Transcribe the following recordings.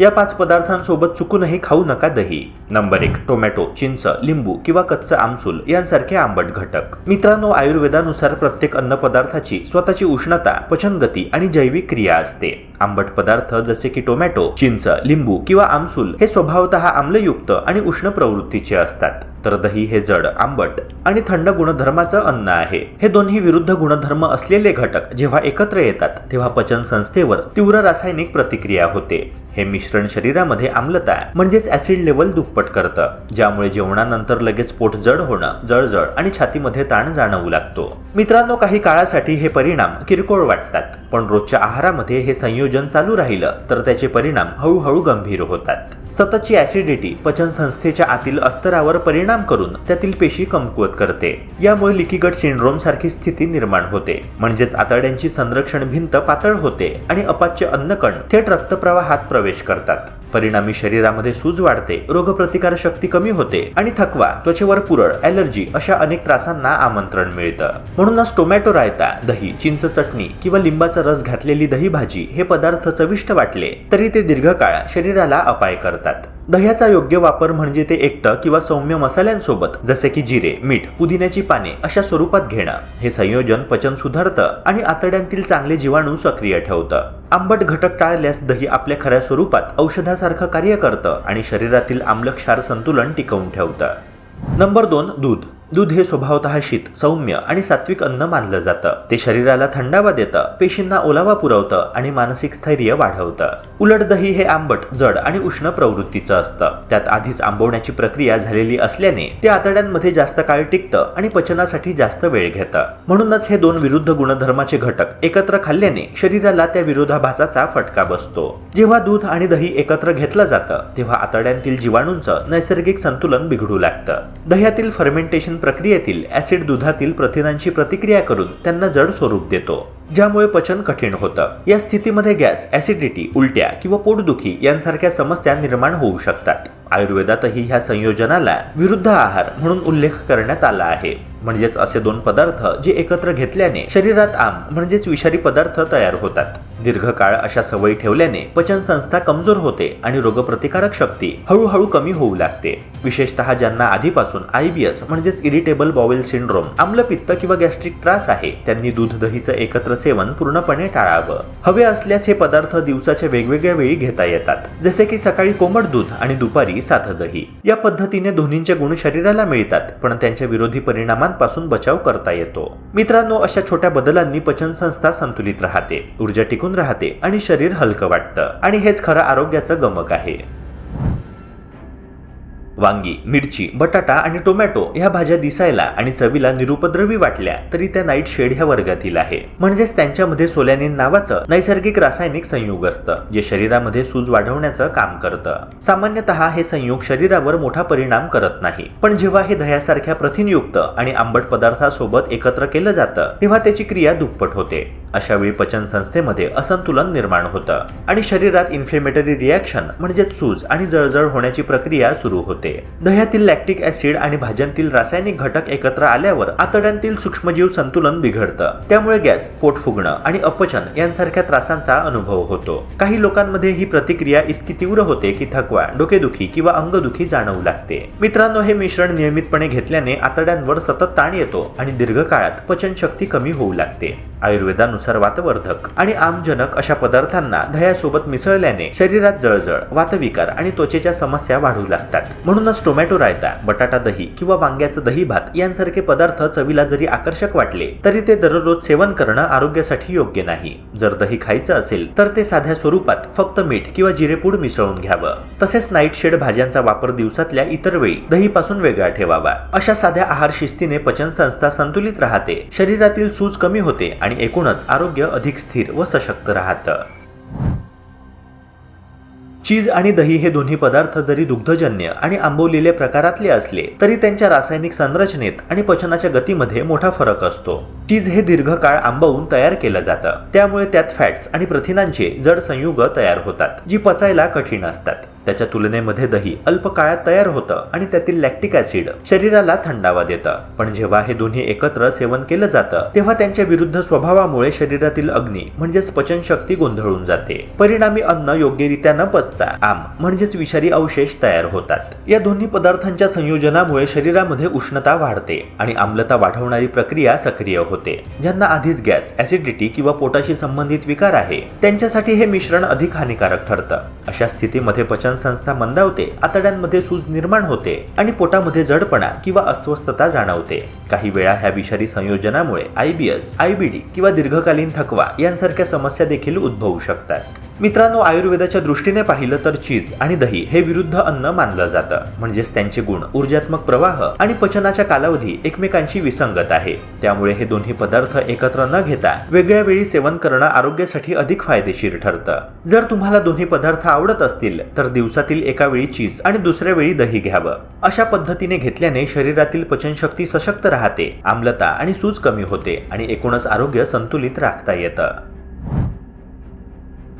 या पाच पदार्थांसोबत चुकूनही खाऊ नका दही. नंबर एक टोमॅटो चिंच लिंबू किंवा कच्चं आमसूल यांसारखे आंबट घटक. मित्रांनो आयुर्वेदानुसार प्रत्येक अन्न पदार्थाची स्वतःची उष्णता पचनगती आणि जैविक क्रिया असते. आंबट पदार्थ जसे की टोमॅटो चिंच लिंबू किंवा आमसूल हे स्वभावतः आम्लयुक्त आणि उष्ण प्रवृत्तीचे असतात. तर दही हे जड आंबट आणि थंड गुणधर्माचं अन्न आहे. हे दोन्ही विरुद्ध गुणधर्म असलेले घटक जेव्हा एकत्र येतात तेव्हा पचन संस्थेवर तीव्र रासायनिक प्रतिक्रिया होते. हे मिश्रण शरीरामध्ये आम्लता म्हणजेच ऍसिड लेवल दुप्पट करतं. ज्यामुळे जेवणानंतर लगेच पोट जड होणं जळजळ आणि छातीमध्ये ताण जाणवू लागतो. मित्रांनो काही काळासाठी हे परिणाम किरकोळ वाटतात. पण रोजच्या आहारामध्ये हे संयोजन चालू राहिलं तर त्याचे परिणाम हळूहळू गंभीर होतात. सततची ऍसिडिटी पचन संस्थेच्या आतील अस्तरावर परिणाम करून त्यातील पेशी कमकुवत करते. यामुळे लिकीगट सिंड्रोम सारखी स्थिती निर्माण होते. म्हणजेच आतड्यांची संरक्षण भिंत पातळ होते आणि अपाच्य अन्नकण थेट रक्तप्रवाहात प्रवेश करतात. परिणामी शरीरामध्ये सूज वाढते रोगप्रतिकार शक्ती कमी होते आणि थकवा त्वचेवर पुरळ ॲलर्जी अशा अनेक त्रासांना आमंत्रण मिळतं. म्हणूनच टोमॅटो रायता दही चिंच चटणी किंवा लिंबाचा रस घातलेली दही भाजी हे पदार्थ चविष्ट वाटले तरी ते दीर्घकाळ शरीराला अपाय करतात. दह्याचा योग्य वापर म्हणजे ते एकटं किंवा सौम्य मसाल्यांसोबत जसे की जिरे मीठ पुदिन्याची पाने अशा स्वरूपात घेणं. हे संयोजन पचन सुधारतं आणि आतड्यांतील चांगले जीवाणू सक्रिय ठेवतं. आंबट घटक टाळल्यास दही आपल्या खऱ्या स्वरूपात औषधासारखं कार्य करतं आणि शरीरातील आम्लक्षार संतुलन टिकवून ठेवतं. नंबर दोन दूध. दूध हे स्वभावतः शीत सौम्य आणि सात्विक अन्न मानलं जातं. ते शरीराला थंडावा देतं पेशींना ओलावा पुरवतं आणि मानसिक स्थैर्य वाढवतं. उलट दही हे आंबट जड आणि उष्ण प्रवृत्तीचं असतं. त्यात आधीच आंबवण्याची प्रक्रिया झालेली असल्याने ते आतड्यांमध्ये जास्त काळ टिकतं आणि पचनासाठी जास्त वेळ घेतं. म्हणूनच हे दोन विरुद्ध गुणधर्माचे घटक एकत्र खाल्ल्याने शरीराला त्या विरोधाभासाचा फटका बसतो. जेव्हा दूध आणि दही एकत्र घेतलं जातं तेव्हा आतड्यांतील जीवाणूंचं नैसर्गिक संतुलन बिघडू लागतं. दह्यातील फर्मेंटेशन प्रक्रियेतील ऍसिड दुधातील प्रथिनांची प्रतिक्रिया करून त्यांना जड स्वरूप देतो ज्यामुळे पचन कठीण होतं. या स्थितीमध्ये गॅस ऍसिडिटी उलट्या किंवा पोटदुखी यांसारख्या समस्या निर्माण होऊ शकतात. आयुर्वेदातही ह्या संयोजनाला विरुद्ध आहार म्हणून उल्लेख करण्यात आला आहे. म्हणजेच असे दोन पदार्थ जे एकत्र घेतल्याने शरीरात आम म्हणजेच विषारी पदार्थ तयार होतात. दीर्घकाळ अशा सवयी ठेवल्याने पचन संस्था कमजोर होते आणि रोगप्रतिकारक शक्ती हळूहळू कमी होऊ लागते. विशेषतः ज्यांना आधीपासून आयबीएस म्हणजेच इरिटेबल बॉवेल सिंड्रोम आम्लपित्त किंवा गॅस्ट्रिक त्रास आहे त्यांनी दूध दहीचं एकत्र सेवन पूर्णपणे टाळावं. हवे असल्यास हे पदार्थ दिवसाच्या वेगवेगळ्या वेळी घेता येतात जसे की सकाळी कोमट दूध आणि दुपारी साधं दही. या पद्धतीने दोन्हींचे गुण शरीराला मिळतात पण त्यांच्या विरोधी परिणामांपासून बचाव करता येतो. मित्रांनो अशा छोट्या बदलांनी पचन संस्था संतुलित राहते ऊर्जा टिकून राहते आणि शरीर हलकं वाटतं. आणि हेच खरं आरोग्याचं गमक आहे. वांगी मिरची बटाटा आणि टोमॅटो ह्या भाज्या दिसायला आणि चवीला निरुपद्रवी वाटल्या तरी त्या नाईट शेड ह्या वर्गातील आहे. म्हणजेच त्यांच्यामध्ये सोलॅनिन नावाचं नैसर्गिक रासायनिक संयुग असतं जे शरीरामध्ये सूज वाढवण्याचं काम करतं. सामान्यतः हे संयुग शरीरावर मोठा परिणाम करत नाही पण जेव्हा हे दह्यासारख्या प्रथिनयुक्त आणि आंबट पदार्थासोबत एकत्र केलं जातं तेव्हा त्याची क्रिया दुप्पट होते. अशावेळी पचनसंस्थेमध्ये पचन संस्थेमध्ये असंतुलन निर्माण होतं आणि शरीरात इन्फ्लेमेटरी रिॲक्शन म्हणजे चूज आणि जळजळ होण्याची प्रक्रिया सुरू होते. दह्यातील लॅक्टिक ऍसिड आणि भाज्यांतील रासायनिक घटक एकत्र आल्यावर आतड्यांतील सूक्ष्मजीव संतुलन बिघडतं. त्यामुळे गॅस पोट फुगणं आणि अपचन यांसारख्या त्रासांचा अनुभव होतो. काही लोकांमध्ये ही प्रतिक्रिया इतकी तीव्र होते की थकवा डोकेदुखी किंवा अंगदुखी जाणवू लागते. मित्रांनो हे मिश्रण नियमितपणे घेतल्याने आतड्यांवर सतत ताण येतो आणि दीर्घकाळात पचनशक्ती कमी होऊ लागते. आयुर्वेदानुसार वातवर्धक आणि आमजनक अशा पदार्थांना दह्यासोबत मिसळल्याने शरीरात जळजळ वातविकार आणि त्वचेच्या समस्या वाढू लागतात. म्हणूनच टोमॅटो रायता बटाटा दही किंवा वांग्याचं दही भात यांसारखे पदार्थ चवीला जरी आकर्षक वाटले तरी ते दररोज सेवन करणं आरोग्यासाठी योग्य नाही. जर दही खायचं असेल तर ते साध्या स्वरूपात फक्त मीठ किंवा जिरेपूड मिसळून घ्यावं. तसेच नाईट शेड भाज्यांचा वापर दिवसातल्या इतर वेळी दहीपासून वेगळा ठेवावा. अशा साध्या आहार शिस्तीने पचन संस्था संतुलित राहते. शरीरातील सूज कमी होते आणि एकूणच आरोग्य अधिक स्थिर व सशक्त राहतं. चीज आणि दही हे दोन्ही पदार्थ जरी दुग्धजन्य आणि आंबवलेले प्रकारातले असले तरी त्यांच्या रासायनिक संरचनेत आणि पचनाच्या गतीमध्ये मोठा फरक असतो. चीज हे दीर्घकाळ आंबवून तयार केलं जातं. त्यामुळे त्यात फॅट्स आणि प्रथिनांचे जड संयुग तयार होतात जी पचायला कठीण असतात. त्याच्या तुलनेमध्ये दही अल्प काळात तयार होतं आणि त्यातील लॅक्टिक ऍसिड शरीराला थंडावा देतं. पण जेव्हा हे दोन्ही एकत्र सेवन केलं जातं तेव्हा त्यांच्या विरुद्ध स्वभावामुळे शरीरातील अग्नी म्हणजेच पचनशक्ती गोंधळून जाते. परिणामी अन्न योग्यरित्या न पचता आम म्हणजेच विषारी अवशेष तयार होतात. या दोन्ही पदार्थांच्या संयोजनामुळे शरीरामध्ये उष्णता वाढते आणि आम्लता वाढवणारी प्रक्रिया सक्रिय होते. ज्यांना आधीच गॅस ऍसिडिटी किंवा पोटाशी संबंधित विकार आहे त्यांच्यासाठी हे मिश्रण अधिक हानिकारक ठरतं. अशा स्थितीमध्ये पचन संस्था मंदावते आतड्यांमध्ये सूज निर्माण होते आणि पोटामध्ये जडपणा किंवा अस्वस्थता जाणवते. काही वेळा ह्या विषारी संयोजनामुळे आयबीएस आयबीडी किंवा दीर्घकालीन थकवा यांसारख्या समस्या देखील उद्भवू शकतात. मित्रांनो आयुर्वेदाच्या दृष्टीने पाहिलं तर चीज आणि दही हे विरुद्ध अन्न मानलं जातं. म्हणजेच त्यांचे गुण ऊर्जात्मक प्रवाह आणि पचनाच्या कालावधी एकमेकांशी विसंगत आहे. त्यामुळे हे दोन्ही पदार्थ एकत्र न घेता वेगळ्या वेळी सेवन करणं आरोग्यासाठी अधिक फायदेशीर ठरतं. जर तुम्हाला दोन्ही पदार्थ आवडत असतील तर दिवसातील एका वेळी चीज आणि दुसऱ्या वेळी दही घ्यावं. अशा पद्धतीने घेतल्याने शरीरातील पचनशक्ती सशक्त राहते आम्लता आणि सूज कमी होते आणि एकूणच आरोग्य संतुलित राखता येतं.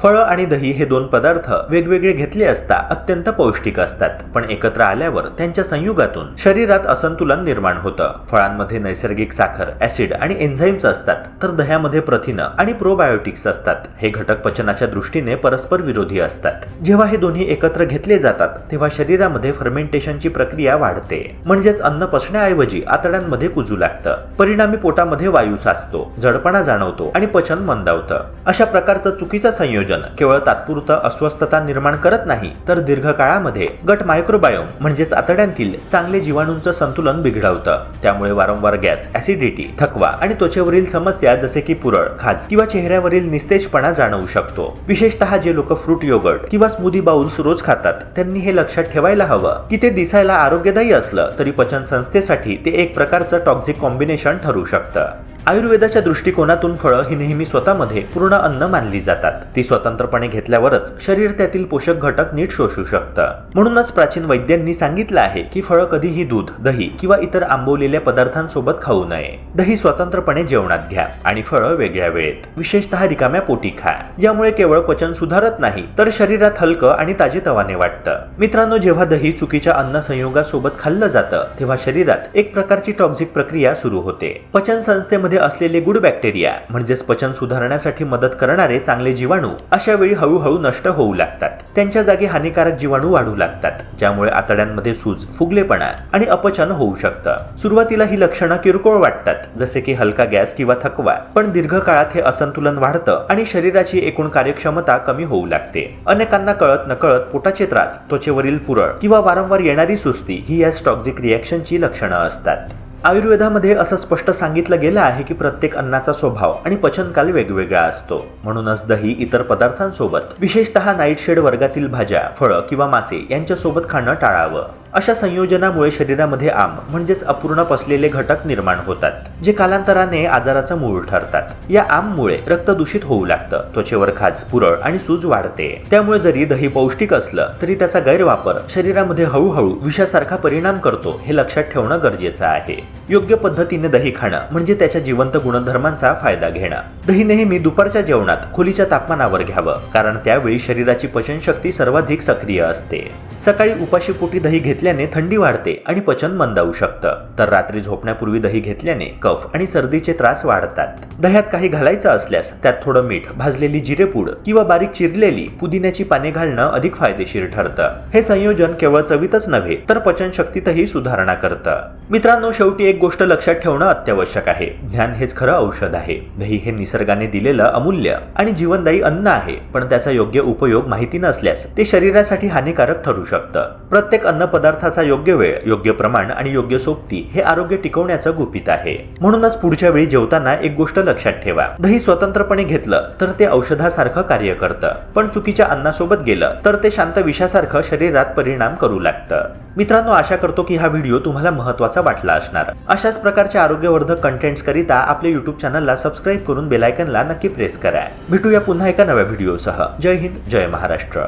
फळं आणि दही हे दोन पदार्थ वेगवेगळे घेतले असता अत्यंत पौष्टिक असतात. पण एकत्र आल्यावर त्यांच्या संयुगातून शरीरात असंतुलन निर्माण होतं. फळांमध्ये नैसर्गिक साखर ऍसिड आणि एन्झाईम्स असतात. तर दह्यामध्ये प्रथिनं आणि प्रोबायोटिक्स असतात. हे घटक पचनाच्या दृष्टीने परस्पर विरोधी असतात. जेव्हा हे दोन्ही एकत्र घेतले जातात तेव्हा शरीरामध्ये फर्मेंटेशनची प्रक्रिया वाढते. म्हणजेच अन्न पचण्याऐवजी आतड्यांमध्ये कुजू लागतं. परिणामी पोटामध्ये वायू साचतो जडपणा जाणवतो आणि पचन मंदावतं. अशा प्रकारचं चुकीचं संयोजन केवळ तात्पुरतं अस्वस्थता निर्माण करत नाही तर दीर्घकाळामध्ये गट मायक्रोबायोम म्हणजेच आतड्यांतील चांगले जीवाणूंचं संतुलन बिघडवतं. त्यामुळे वारंवार गॅस ऍसिडिटी थकवा आणि त्वचेवरील समस्या जसे की पुरळ खाज किंवा चेहऱ्यावरील निस्तेजपणा जाणवू शकतो. विशेषतः जे लोक फ्रूट योगर्ट किंवा स्मूदी बाउल्स रोज खातात त्यांनी हे लक्षात ठेवायला हवं की ते दिसायला आरोग्यदायी असलं तरी पचन संस्थेसाठी ते एक प्रकारचं टॉक्झिक कॉम्बिनेशन ठरू शकतं. आयुर्वेदाच्या दृष्टिकोनातून फळं ही नेहमी स्वतःमध्ये पूर्ण अन्न मानली जातात. ती स्वतंत्रपणे घेतल्यावरच शरीर त्यातील पोषक घटक नीट शोषू शकतं. म्हणूनच प्राचीन वैद्यांनी सांगितलं आहे की फळं कधीही दूध दही किंवा इतर आंबवलेल्या पदार्थांसोबत खाऊ नये. दही स्वतंत्रपणे जेवणात घ्या आणि फळं वेगळ्या वेळेत विशेषतः रिकाम्या पोटी खा. यामुळे केवळ पचन सुधारत नाही तर शरीरात हलकं आणि ताजेतवाने वाटतं. मित्रांनो जेव्हा दही चुकीच्या अन्न संयोगासोबत खाल्लं जातं तेव्हा शरीरात एक प्रकारची टॉक्झिक प्रक्रिया सुरू होते. पचन संस्थेमध्ये असलेले गुड बॅक्टेरिया म्हणजेच पचन सुधारण्यासाठी मदत करणारे चांगले जीवाणू अशा वेळी हळूहळू नष्ट होऊ लागतात. त्यांच्या जागी हानिकारक जीवाणू वाढू लागतात ज्यामुळे आतड्यांमध्ये सूज फुगलेपणा आणि अपचन होऊ शकतं. सुरुवातीला ही लक्षणं किरकोळ वाटतात जसे की हलका गॅस किंवा थकवा पण दीर्घकाळात हे असंतुलन वाढतं आणि शरीराची एकूण कार्यक्षमता कमी होऊ लागते. अनेकांना कळत नकळत पोटाचे त्रास त्वचेवरील पुरळ किंवा वारंवार येणारी सुस्ती ही या स्टॉक्झिक रिॲक्शनची लक्षणं असतात. आयुर्वेदामध्ये असं स्पष्ट सांगितलं गेलं आहे की प्रत्येक अन्नाचा स्वभाव आणि पचनकाल वेगवेगळा असतो. म्हणूनच दही इतर पदार्थांसोबत विशेषतः नाईटशेड वर्गातील भाज्या फळं किंवा मासे यांच्यासोबत खाणं टाळावं. अशा संयोजनामुळे शरीरामध्ये आम म्हणजेच अपूर्ण पसलेले घटक निर्माण होतात जे कालांतराने आजाराचं मूळ ठरतात. या आममुळे रक्त दूषित होऊ लागतं त्वचेवर खाज पुरळ आणि सूज वाढते. त्यामुळे जरी दही पौष्टिक असलं तरी त्याचा गैरवापर शरीरामध्ये हळूहळू विषासारखा परिणाम करतो हे लक्षात ठेवणं गरजेचं आहे. योग्य पद्धतीने दही खाणं म्हणजे त्याच्या जिवंत गुणधर्मांचा फायदा घेणं. दही नेहमी दुपारच्या जेवणात खोलीच्या तापमानावर घ्यावं कारण त्यावेळी शरीराची पचनशक्ती सर्वाधिक सक्रिय असते. सकाळी उपाशीपोटी दही घेतली घेतल्याने थंडी वाढते आणि पचन मंदावू शकतं. तर रात्री झोपण्यापूर्वी दही घेतल्याने कफ आणि सर्दीचे त्रास वाढतात. दह्यात काही घालायचं असल्यास त्यात थोडं मीठ भाजलेली जिरेपूड किंवा बारीक चिरलेली पुदिन्याची पाने घालणं अधिक फायदेशीर ठरतं. हे संयोजन केवळ चवीतच नव्हे तर पचनशक्तीतही सुधारणा करतं. मित्रांनो शेवटी एक गोष्ट लक्षात ठेवणं अत्यावश्यक आहे. ज्ञान हेच खरं औषध आहे. दही हे निसर्गाने दिलेलं अमूल्य आणि जीवनदायी अन्न आहे पण त्याचा योग्य उपयोग माहिती नसल्यास ते शरीरासाठी हानिकारक ठरू शकतं. प्रत्येक अन्न पदार्थाचा योग्य वेळ योग्य प्रमाण आणि योग्य सोबती हे आरोग्य टिकवण्याचं गुपित आहे. म्हणूनच पुढच्या वेळी जेवताना एक गोष्ट लक्षात ठेवा. दही स्वतंत्रपणे घेतलं तर ते औषधासारखं कार्य करतं. पण चुकीच्या अन्नासोबत गेलं तर ते शांत विषासारखं शरीरात परिणाम करू लागतं. मित्रांनो आशा करतो की हा व्हिडिओ तुम्हाला महत्त्वाचा वाटला असणार. अशाच प्रकारच्या आरोग्यवर्धक कंटेंट्स करिता आपल्या युट्यूब चॅनलला सबस्क्राईब करून बेलायकनला नक्की प्रेस करा. भेटूया पुन्हा एका नव्या व्हिडिओसह. जय हिंद जय महाराष्ट्र.